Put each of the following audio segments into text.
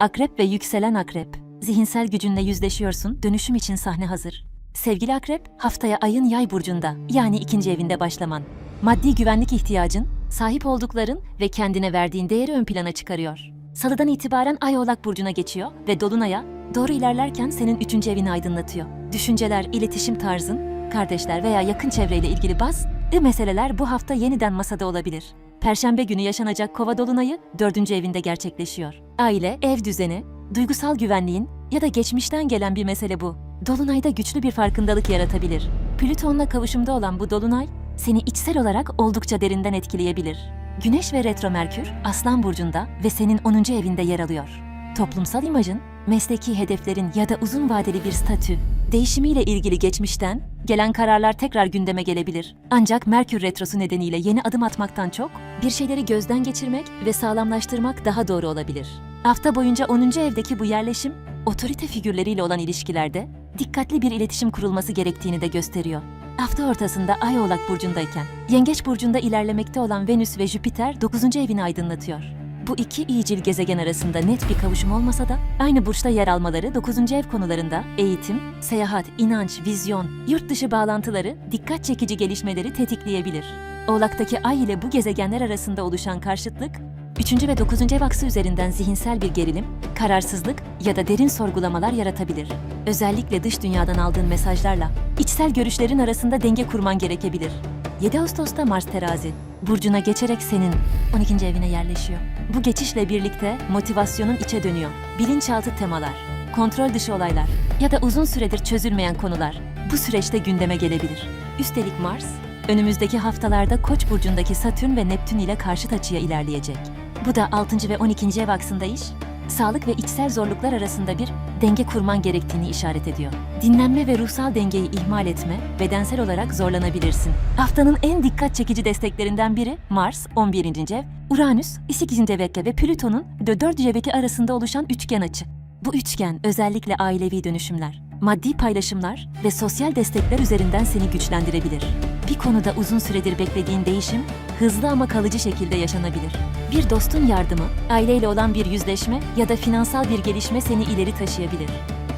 Akrep ve yükselen akrep. Zihinsel gücünle yüzleşiyorsun, dönüşüm için sahne hazır. Sevgili akrep, haftaya ayın yay burcunda, yani ikinci evinde başlaman. Maddi güvenlik ihtiyacın, sahip oldukların ve kendine verdiğin değeri ön plana çıkarıyor. Salıdan itibaren ay oğlak burcuna geçiyor ve dolunaya doğru ilerlerken senin üçüncü evini aydınlatıyor. Düşünceler, iletişim tarzın, kardeşler veya yakın çevreyle ilgili bazı meseleler bu hafta yeniden masada olabilir. Perşembe günü yaşanacak kova dolunayı dördüncü evinde gerçekleşiyor. Aile, ev düzeni, duygusal güvenliğin ya da geçmişten gelen bir mesele bu. Dolunayda güçlü bir farkındalık yaratabilir. Plüton'la kavuşumda olan bu dolunay seni içsel olarak oldukça derinden etkileyebilir. Güneş ve retro Merkür Aslan burcunda ve senin 10. evinde yer alıyor. Toplumsal imajın, mesleki hedeflerin ya da uzun vadeli bir statü, değişimiyle ilgili geçmişten gelen kararlar tekrar gündeme gelebilir. Ancak Merkür retrosu nedeniyle yeni adım atmaktan çok bir şeyleri gözden geçirmek ve sağlamlaştırmak daha doğru olabilir. Hafta boyunca 10. evdeki bu yerleşim, otorite figürleriyle olan ilişkilerde dikkatli bir iletişim kurulması gerektiğini de gösteriyor. Hafta ortasında Ay Oğlak burcundayken, Yengeç burcunda ilerlemekte olan Venüs ve Jüpiter 9. evini aydınlatıyor. Bu iki iyicil gezegen arasında net bir kavuşum olmasa da aynı burçta yer almaları 9. ev konularında eğitim, seyahat, inanç, vizyon, yurt dışı bağlantıları, dikkat çekici gelişmeleri tetikleyebilir. Oğlak'taki ay ile bu gezegenler arasında oluşan karşıtlık, 3. ve 9. ev aksı üzerinden zihinsel bir gerilim, kararsızlık ya da derin sorgulamalar yaratabilir. Özellikle dış dünyadan aldığın mesajlarla içsel görüşlerin arasında denge kurman gerekebilir. 7 Ağustos'ta Mars terazi, burcuna geçerek senin 12. evine yerleşiyor. Bu geçişle birlikte motivasyonun içe dönüyor. Bilinçaltı temalar, kontrol dışı olaylar ya da uzun süredir çözülmeyen konular bu süreçte gündeme gelebilir. Üstelik Mars, önümüzdeki haftalarda Koç burcundaki Satürn ve Neptün ile karşıt açıya ilerleyecek. Bu da 6. ve 12. ev aksında iş, sağlık ve içsel zorluklar arasında bir denge kurman gerektiğini işaret ediyor. Dinlenme ve ruhsal dengeyi ihmal etme, bedensel olarak zorlanabilirsin. Haftanın en dikkat çekici desteklerinden biri Mars 11. ev, Uranüs 8. evekle ve Plüton'un 4. eveki arasında oluşan üçgen açı. Bu üçgen özellikle ailevi dönüşümler, maddi paylaşımlar ve sosyal destekler üzerinden seni güçlendirebilir. Bir konuda uzun süredir beklediğin değişim hızlı ama kalıcı şekilde yaşanabilir. Bir dostun yardımı, aileyle olan bir yüzleşme ya da finansal bir gelişme seni ileri taşıyabilir.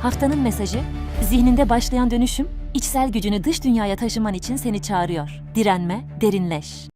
Haftanın mesajı, zihninde başlayan dönüşüm, içsel gücünü dış dünyaya taşıman için seni çağırıyor. Direnme, derinleş.